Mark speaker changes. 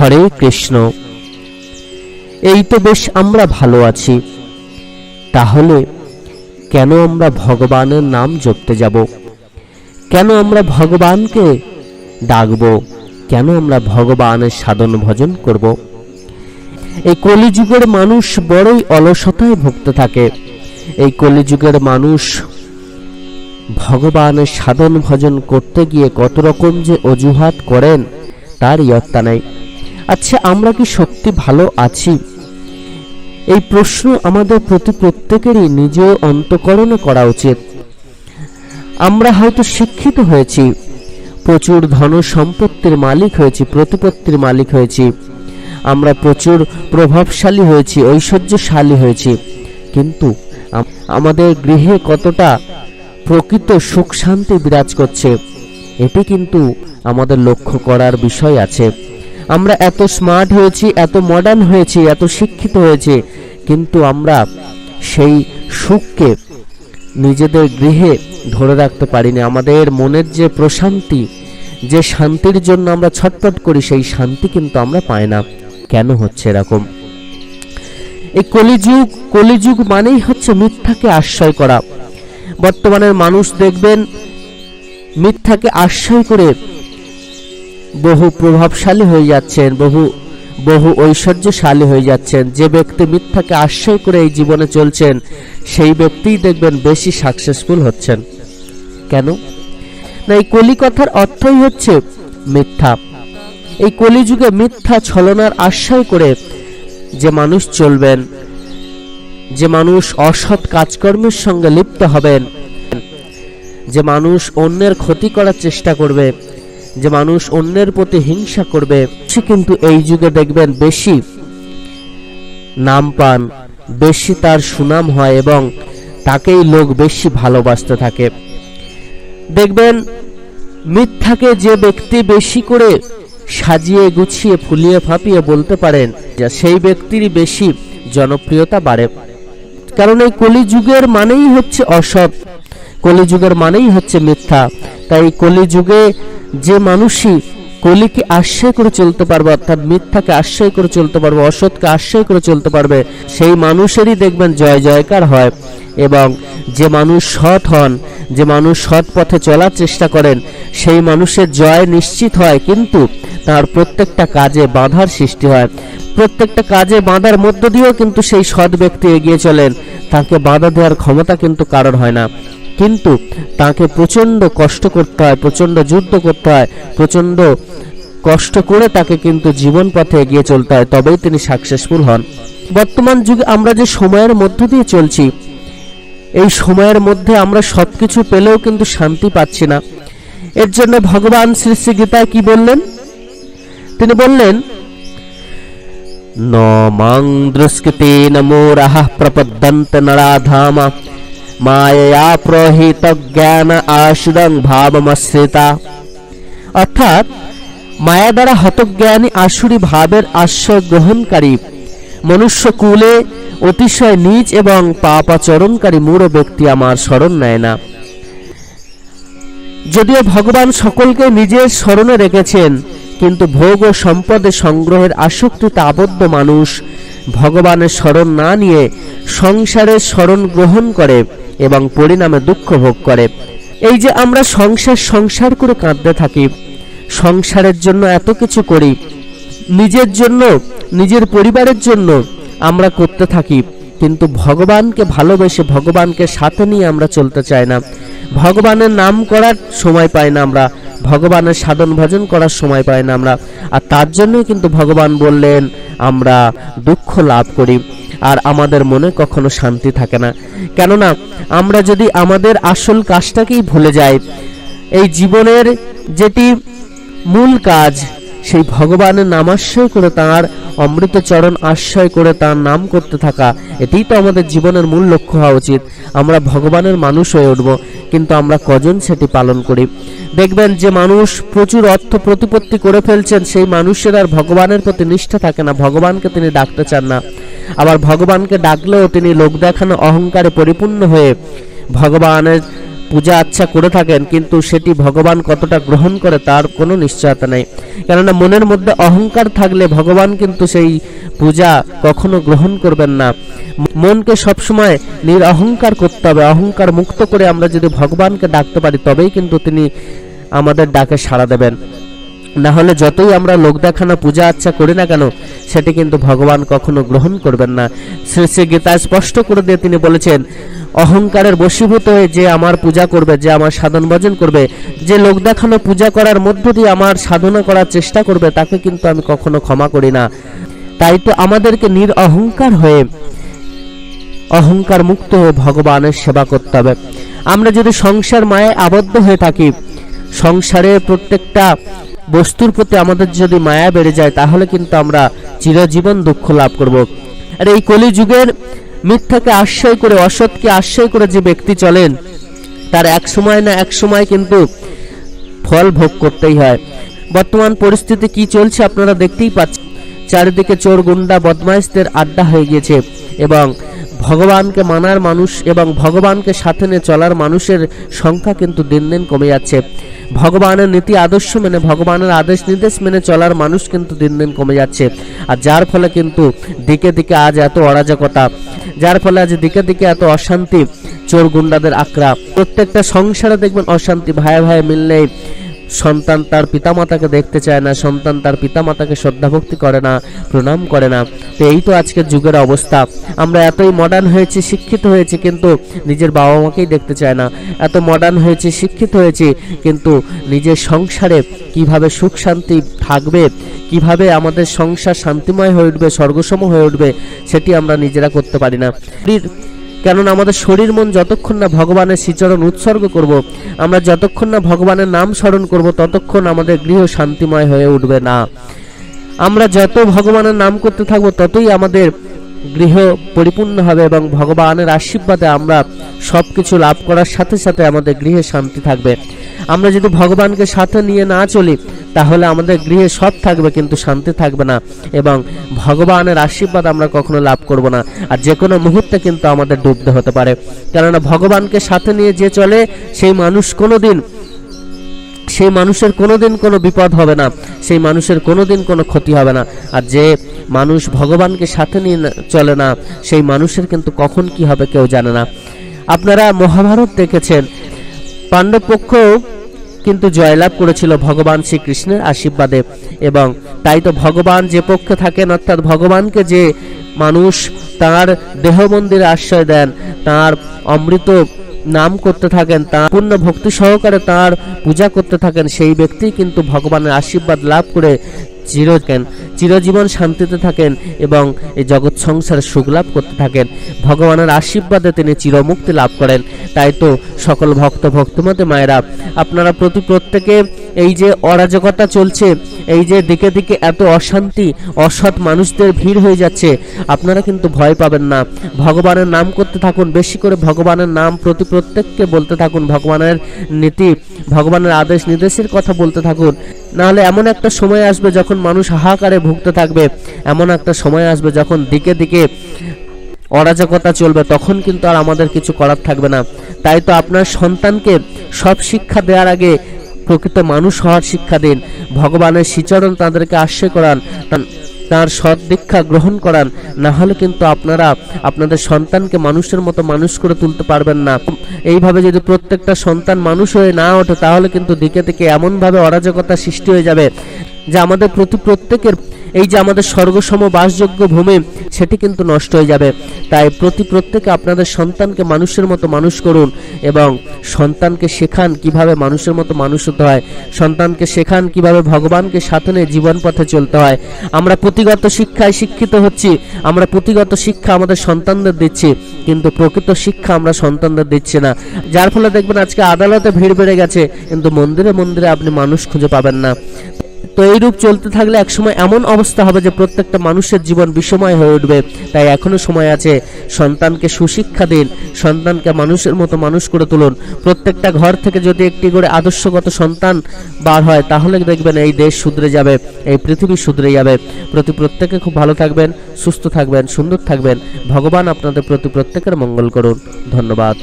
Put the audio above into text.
Speaker 1: হরে কৃষ্ণ। এই তো বেশ আমরা ভালো আছি। তাহলে কেন আমরা ভগবানের নাম জপতে যাব? কেন আমরা ভগবানকে ডাকব? কেন আমরা ভগবানের সাধন ভজন করব? এই কলিযুগের মানুষ বড়ই অলসতায় ভুগতে থাকে। এই কলিযুগের মানুষ ভগবানের সাধন ভজন করতে গিয়ে কত রকম যে অজুহাত করেন, তার ইয়ত্তা নেই। আচ্ছা আমরা কি সত্যি ভালো আছি? এই প্রশ্ন আমাদের প্রতি প্রত্যেকেরই নিজ অন্তকরণে করা উচিত। আমরা হয়তো শিক্ষিত হয়েছি, প্রচুর ধন সম্পত্তির মালিক হয়েছি, প্রতিপত্তির মালিক হয়েছি। আমরা প্রচুর প্রভাবশালী হয়েছি, ঐশ্বর্যশালী হয়েছি। কিন্তু আমাদের গৃহে কতটা প্রকৃত সুখ শান্তি বিরাজ করছে, এটি কিন্তু আমাদের লক্ষ্য করার বিষয় আছে। আমরা এত স্মার্ট হয়েছি, এত মডার্ন হয়েছি, এত শিক্ষিত হয়েছি, কিন্তু আমরা সেই সুখকে নিজেদের গৃহে ধরে রাখতে পারিনি। আমাদের মনের যে প্রশান্তি, যে শান্তির জন্য আমরা ছটফট করি, সেই শান্তি কিন্তু আমরা পাই না। কেন হচ্ছে এরকম? এই কলিযুগ কলিযুগ মানেই হচ্ছে মিথ্যাকে আশ্রয় করা। বর্তমানের মানুষ দেখবেন, মিথ্যাকে আশ্রয় করে বহু প্রভাবশালী হয়ে যাচ্ছেন, বহু বহু ঐশ্বর্যশালী হয়ে যাচ্ছেন। যে ব্যক্তি মিথ্যাকে আশ্রয় করে এই জীবনে চলছেন, সেই ব্যক্তিই দেখবেন বেশি সাকসেসফুল হচ্ছেন। কেন? না, এই কলিকথার অর্থই হচ্ছে মিথ্যা। এই কলিযুগে মিথ্যা ছলনার আশ্রয় করে যে মানুষ চলবেন, যে মানুষ অসৎ কাজকর্মের সঙ্গে লিপ্ত হবেন, যে মানুষ অন্যের ক্ষতি করার চেষ্টা করবে যে মানুষ অন্যের প্রতি হিংসা করবে, সে কিন্তু এই যুগে দেখবেন বেশি নাম পান, বেশি তার সুনাম হয় এবং তাকেই লোক বেশি ভালোবাসতে থাকে। দেখবেন, মিথ্যাকে যে ব্যক্তি বেশি করে সাজিয়ে গুছিয়ে, ফুলিয়ে ফাঁপিয়ে বলতে পারেন, যে সেই ব্যক্তিরই বেশি জনপ্রিয়তা বাড়ে। কারণ এই কলিযুগের মানেই হচ্ছে অসৎ। কলিযুগের মানেই হচ্ছে মিথ্যা। তাই কলিযুগে যে মানুষই কলিকে আশ্রয় করে চলতে পারবে, অর্থাৎ মিথ্যাকে আশ্রয় করে চলতে পারবে, অসৎকে আশ্রয় করে চলতে পারবে, সেই মানুষেরই দেখবেন জয় জয়কার হয়। এবং যে মানুষ সৎ হন, যে মানুষ সৎ পথে চলার চেষ্টা করেন, সেই মানুষের জয় নিশ্চিত হয়, কিন্তু তার প্রত্যেকটা কাজে বাধার সৃষ্টি হয়। প্রত্যেকটা কাজে বাধার মধ্য দিয়েও কিন্তু সেই সৎ ব্যক্তি এগিয়ে চলেন। তাকে বাধা দেওয়ার ক্ষমতা কিন্তু কারোর হয় না। কিন্তু তাকে প্রচণ্ড কষ্ট করতে হয়, প্রচণ্ড যুদ্ধ করতে হয়, প্রচণ্ড কষ্ট করে তাকে কিন্তু জীবন পথে এগিয়ে চলতে হয়, তবেই তিনি সাকসেসফুল হন। বর্তমান যুগে আমরা যে সময়ের মধ্য দিয়ে চলছি, এই সময়ের মধ্যে আমরা সবকিছু পেলেও কিন্তু শান্তি পাচ্ছি না। এর জন্য ভগবান শ্রী শ্রী গীতায় কি বললেন? তিনি বললেন, ন মাং দৃষ্কৃতেন মোরাহ প্রপদ্যন্ত নরাধাম। মায়া প্রহিত জ্ঞান আশুরং ভাবমশ্রিতা অর্থাৎ মায়া দ্বারা হতজ্ঞানী আসুরি ভাবের আশ্রয় গ্রহণকারী মনুষ্য কুলে অতিশয় নিজ এবং পাপাচরণকারী মূঢ় ব্যক্তি আমার স্মরণ নেয় না যদিও ভগবান সকলকে নিজের স্মরণে রেখেছেন, কিন্তু ভোগ ও সম্পদের সংগ্রহের আসক্তিতে আবদ্ধ মানুষ ভগবানের স্মরণ না নিয়ে সংসারের স্মরণ গ্রহণ করে এবং পরিণামে দুঃখ ভোগ করে। এই যে আমরা সংসার সংসার করে কাঁদতে থাকি, সংসারের জন্য এত কিছু করি, নিজের জন্য, নিজের পরিবারের জন্য আমরা করতে থাকি, কিন্তু ভগবানকে ভালোবেসে, ভগবানকে সাথে নিয়ে আমরা চলতে চাই না। ভগবানের নাম করার সময় পাই না আমরা, ভগবানের সাধন ভজন করার সময় পাই না আমরা, আর তার জন্যই কিন্তু ভগবান বললেন, আমরা দুঃখ লাভ করি। আর আমাদের মনে কখনো শান্তি থাকে না। কেননা, আমরা যদি আমাদের আসল কাজটাকেই ভুলে যাই, এই জীবনের যেটি মূল কাজ, সেই ভগবানের নামাশ্রয় করে তাঁর অমৃতচরণ আশ্রয় করে তার নাম করতে থাকা, এটাই তো আমাদের জীবনের মূল লক্ষ্য হওয়া উচিত। আমরা ভগবানের মানুষ হয়ে উঠব, কিন্তু আমরা কজন সেটি পালন করি? দেখবেন যে মানুষ প্রচুর অর্থ প্রতিপত্তি করে ফেলছেন, সেই মানুষের আর ভগবানের প্রতি নিষ্ঠা থাকে না, ভগবানকে তিনি ডাকতে চান না। আবার ভগবানকে ডাকলেও তিনি লোক দেখানো অহংকারে পরিপূর্ণ হয়ে ভগবানের পূজা আচ্ছা করে থাকেন, কিন্তু সেটি ভগবান কতটা গ্রহণ করে তার কোনো নিশ্চয়তা নেই। কেননা মনের মধ্যে অহংকার থাকলে ভগবান কিন্তু সেই পূজা কখনো গ্রহণ করবেন না। মনকে সবসময় নিরহংকার করতে হবে, অহংকার মুক্ত করে আমরা যদি ভগবানকে ডাকতে পারি, তবেই কিন্তু তিনি আমাদের ডাকে সাড়া দেবেন। না হলে যতই আমরা লোক দেখানো পূজা আচ্ছা করি না কেন, সেটি কিন্তু ভগবান কখনো গ্রহণ করবেন না। শ্রী শ্রী গীতায় স্পষ্ট করে দিয়ে তিনি বলেছেন, অহংকারের বশীভূত হয়ে যে আমার পূজা করবে, যে আমার সাধন ভজন করবে, যে লোক দেখানো পূজা করার মধ্য দিয়ে আমার সাধনা করার চেষ্টা করবে, তাকে কিন্তু আমি কখনো ক্ষমা করি না। তাই তো আমাদেরকে নির অহংকার হয়ে অহংকার মুক্ত হয়ে ভগবানের সেবা করতে হবে। আমরা যদি সংসার মায়ে আবদ্ধ হয়ে থাকি সংসারের প্রত্যেকটা বস্তুর প্রতি আমাদের যদি মায়া বেড়ে যায়, তাহলে কিন্তু আমরা চিরজীবন দুঃখ লাভ করব। আর এই কলিযুগের মিথ্যাকে আশ্রয় করে, অসৎকে আশ্রয় করে যে ব্যক্তি চলেন, তার এক সময় না এক সময় কিন্তু ফল ভোগ করতেই হয়। বর্তমান পরিস্থিতি কি চলছে আপনারা দেখতেই পাচ্ছেন। চারিদিকে চোর, গুন্ডা, বদমাইশদের আড্ডা হয়ে গিয়েছে এবং ভগবানকে মানার মানুষ এবং ভগবানকে সাথে নিয়ে চলার মানুষের সংখ্যা কিন্তু দিন দিন কমে যাচ্ছে। ভগবানের নীতি আদর্শ মেনে, ভগবানের আদেশ নির্দেশ মেনে চলার মানুষ কিন্তু দিন দিন কমে যাচ্ছে। আর যার ফলে কিন্তু দিকে দিকে আজ এত অরাজকতা, যার ফলে আজ দিকে দিকে এত অশান্তি, চোর গুন্ডাদের আক্রা। প্রত্যেকটা সংসারে দেখবেন অশান্তি ভাই ভাই মিললেই সন্তান তার পিতামাতাকে দেখতে চায় না, সন্তান তার পিতামাতাকে শ্রদ্ধা ভক্তি করে না, প্রণাম করে না। তো এই তো আজকের যুগের অবস্থা। আমরা এতই মডার্ন হয়েছি, শিক্ষিত হয়েছি, কিন্তু নিজের বাবা মাকেই দেখতে চায় না। এত মডার্ন হয়েছে, শিক্ষিত হয়েছি, কিন্তু নিজের সংসারে কীভাবে সুখ শান্তি থাকবে, কীভাবে আমাদের সংসার শান্তিময় হয়ে উঠবে স্বর্গসম হয়ে উঠবে, সেটি আমরা নিজেরা করতে পারি না। কেননা আমাদের শরীর মন যতক্ষণ না ভগবানের শ্রীচরণ উৎসর্গ করব, আমরা যতক্ষণ না ভগবানের নাম স্মরণ করব, ততক্ষণ আমাদের গৃহ শান্তিময় হয়ে উঠবে না। আমরা যত ভগবানের নাম করতে থাকব, ততই আমাদের গৃহ পরিপূর্ণ হবে এবং ভগবানের আশীর্বাদে আমরা সব কিছু লাভ করার সাথে সাথে আমাদের গৃহে শান্তি থাকবে। আমরা যদি ভগবানকে সাথে নিয়ে না চলি তাহলে আমাদের গৃহে সব থাকবে, কিন্তু শান্তি থাকবে না এবং ভগবানের আশীর্বাদ আমরা কখনো লাভ করব না। আর যে কোনো মুহূর্তে কিন্তু আমাদের ডুবতে হতে পারে। কেননা ভগবানকে সাথে নিয়ে যে চলে, সেই মানুষ কোনো দিন সেই মানুষের কোনোদিন কোনো বিপদ হবে না। সেই মানুষের কোনোদিন কোনো ক্ষতি হবে না। আর যে মানুষ ভগবানকে সাথে নিয়ে চলে না, সেই মানুষের কিন্তু কখন কি হবে কেউ জানে না। আপনারা মহাভারত দেখেছেন পাণ্ডব পক্ষ কিন্তু জয়লাভ করেছিল ভগবান শ্রীকৃষ্ণের আশীর্বাদে এবং তাই তো ভগবান যে পক্ষে থাকেন, অর্থাৎ ভগবানকে যে মানুষ তার দেহ মন্দিরে আশ্রয় দেন, তার অমৃত নাম করতে থাকেন, তাঁর পূর্ণ ভক্তি সহকারে তার পূজা করতে থাকেন, সেই ব্যক্তি কিন্তু ভগবানের আশীর্বাদ লাভ করে চিরকেন চিরজীবন শান্তিতে থাকেন এবং এই জগৎ সংসারে সুখ লাভ করতে থাকেন। ভগবানের আশীর্বাদে তিনি চিরমুক্তি লাভ করেন। তাই তো সকল ভক্ত ভক্তমতে মায়েরা, আপনারা প্রতি প্রত্যেকে এই যে অরাজকতা চলছে এই যে দিকে দিকে এত অশান্তি, অসৎ মানুষদের ভিড় হয়ে যাচ্ছে, আপনারা কিন্তু ভয় পাবেন না। ভগবানের নাম করতে থাকুন, বেশি করে ভগবানের নাম প্রতি প্রত্যেককে বলতে থাকুন, ভগবানের নীতি, ভগবানের আদেশ, নির্দেশের কথা বলতে থাকুন। নাহলে এমন একটা সময় আসবে যখন মানুষ হাহাকারে ভুগতে থাকবে, এমন একটা সময় আসবে যখন দিকে দিকে অরাজকতা চলবে, তখন কিন্তু আর আমাদের কিছু করার থাকবে না। তাই তো আপনার সন্তানকে সব শিক্ষা দেওয়ার আগে প্রকৃত মানুষ হওয়ার শিক্ষা দিন। ভগবানের শ্রীচরণ তাদেরকে আশ্রয় করান তার সৎ দীক্ষা গ্রহণ করান। না হলে কিন্তু আপনারা আপনাদের সন্তানকে মানুষের মতো মানুষ করে তুলতে পারবেন না। এইভাবে যদি প্রত্যেকটা সন্তান মানুষ হয়ে না ওঠে, তাহলে কিন্তু দিকে থেকে এমনভাবে অরাজকতা সৃষ্টি হয়ে যাবে। যে আমাদের প্রতি প্রত্যেকের এই যে আমাদের স্বর্গসম বাসযোগ্য ভূমি, সেটি কিন্তু নষ্ট হয়ে যাবে। তাই প্রতি প্রত্যেকে আপনাদের সন্তানকে মানুষের মতো মানুষ করুন এবং সন্তানকে শেখান কীভাবে মানুষের মতো মানুষ হতে হয়। সন্তানকে শেখান কীভাবে ভগবানকে সাথে নিয়ে জীবন পথে চলতে হয়। আমরা পুঁথিগত শিক্ষায় শিক্ষিত হচ্ছি, আমরা পুঁথিগত শিক্ষা আমাদের সন্তানদের দিচ্ছি, কিন্তু প্রকৃত শিক্ষা আমরা সন্তানদের দিচ্ছি না। যার ফলে দেখবেন আজকে আদালতে ভিড় বেড়ে গেছে, কিন্তু মন্দিরে মন্দিরে আপনি মানুষ খুঁজে পাবেন না। তো এইরূপ চলতে থাকলে একসময় এমন অবস্থা হবে যে প্রত্যেকটা মানুষের জীবন বিষময় হয়ে উঠবে। তাই এখনও সময় আছে সন্তানকে সুশিক্ষা দিন, সন্তানকে মানুষের মতো মানুষ করে তুলুন। প্রত্যেকটা ঘর থেকে যদি একটি করে আদর্শগত সন্তান বার হয়, তাহলে দেখবেন এই দেশ শুধরে যাবে, এই পৃথিবী শুধরে যাবে। প্রতি প্রত্যেকে খুব ভালো থাকবেন, সুস্থ থাকবেন, সুন্দর থাকবেন। ভগবান আপনাদের প্রতি প্রত্যেকের মঙ্গল করুন। ধন্যবাদ।